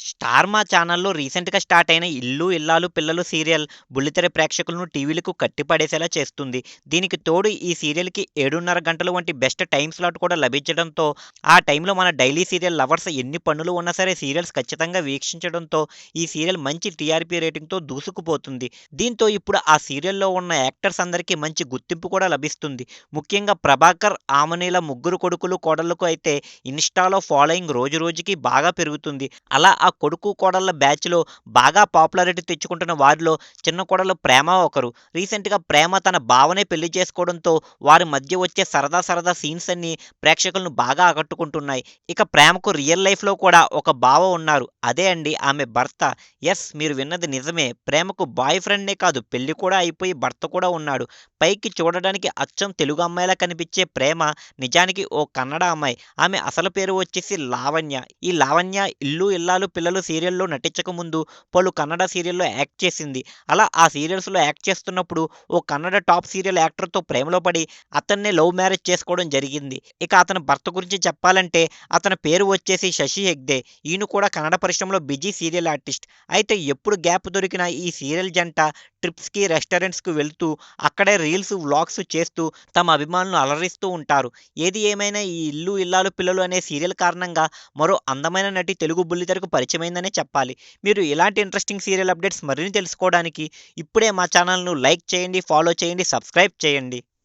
Star మా ఛానల్‌లో రీసెంట్‌గా స్టార్ట్ అయిన 'ఇల్లు ఇల్లాలు పిల్లలు' సీరియల్ బుల్లితెర ప్రేక్షకులను టీవీలకు కట్టిపడేసేలా చేస్తుంది. దీనికి తోడు ఈ సీరియల్‌కి 7:30 గంటలు వంటి బెస్ట్ టైం స్లాట్ కూడా లభించడంతో, ఆ టైంలో మన డైలీ సీరియల్ లవర్స్ ఎన్ని పనులు ఉన్నా సరే సీరియల్స్ ఖచ్చితంగా వీక్షించడంతో ఈ సీరియల్ మంచి టీఆర్పీ రేటింగ్‌తో దూసుకుపోతుంది. దీంతో ఇప్పుడు ఆ సీరియల్‌లో ఉన్న యాక్టర్స్ అందరికీ మంచి గుర్తింపు కూడా లభిస్తుంది. ముఖ్యంగా ప్రభాకర్, ఆమనీల ముగ్గురు కొడుకులు, కోడళ్ళకు అయితే ఇన్‌స్టాలో ఫాలోయింగ్ రోజు రోజుకి బాగా పెరుగుతుంది. అలా ఆ కొడుకు, కోడళ్ళ బ్యాచ్‌లో బాగా పాపులారిటీ తెచ్చుకుంటున్న వారిలో చిన్న కోడలు ప్రేమ ఒకరు. రీసెంట్‌గా ప్రేమ తన భావనే పెళ్ళి చేసుకోవడంతో వారి మధ్య వచ్చే సరదా సరదా సీన్స్ అన్నీ ప్రేక్షకులను బాగా ఆకట్టుకుంటున్నాయి. ఇక ప్రేమకు రియల్ లైఫ్‌లో కూడా ఒక బావ ఉన్నారు. అదే అండి ఆమె భర్త. ఎస్ మీరు విన్నది నిజమే. ప్రేమకు బాయ్ ఫ్రెండ్నే కాదు పెళ్ళి కూడా అయిపోయి భర్త కూడా ఉన్నాడు. పైకి చూడడానికి అచ్చం తెలుగు అమ్మాయిలా కనిపించే ప్రేమ నిజానికి ఓ కన్నడ అమ్మాయి. ఆమె అసలు పేరు వచ్చేసి లావణ్య. ఈ లావణ్య 'ఇల్లు ఇల్లాలు పిల్లలు' సీరియల్‌లో నటించక ముందు పలు కన్నడ సీరియల్‌లో యాక్ట్ చేసింది. అలా ఆ సీరియల్స్‌లో యాక్ట్ చేస్తున్నప్పుడు ఓ కన్నడ టాప్ సీరియల్ యాక్టర్‌తో ప్రేమలో పడి అతన్నే లవ్ మ్యారేజ్ చేసుకోవడం జరిగింది. ఇక అతని భర్త గురించి చెప్పాలంటే అతని పేరు వచ్చేసి శశి హెగ్దే ఈయన కూడా కన్నడ పరిశ్రమలో బిజీ సీరియల్ ఆర్టిస్ట్. అయితే ఎప్పుడు గ్యాప్ దొరికినా ఈ సీరియల్ జంట ట్రిప్స్‌కి, రెస్టారెంట్స్‌కి వెళ్తూ అక్కడే రీల్స్, వ్లాగ్స్ చేస్తూ తమ అభిమానులను అలరిస్తూ ఉంటారు. ఏది ఏమైనా ఈ 'ఇల్లు ఇల్లాలు పిల్లలు' అనే సీరియల్ కారణంగా మరో అందమైన నటి తెలుగు బుల్లితెరకు పరిచయమైందనే చెప్పాలి. మీరు ఇలాంటి ఇంట్రెస్టింగ్ సీరియల్ అప్డేట్స్ మరిన్ని తెలుసుకోవడానికి ఇప్పుడే మా ఛానల్‌ను లైక్ చేయండి, ఫాలో చేయండి, సబ్స్క్రైబ్ చేయండి.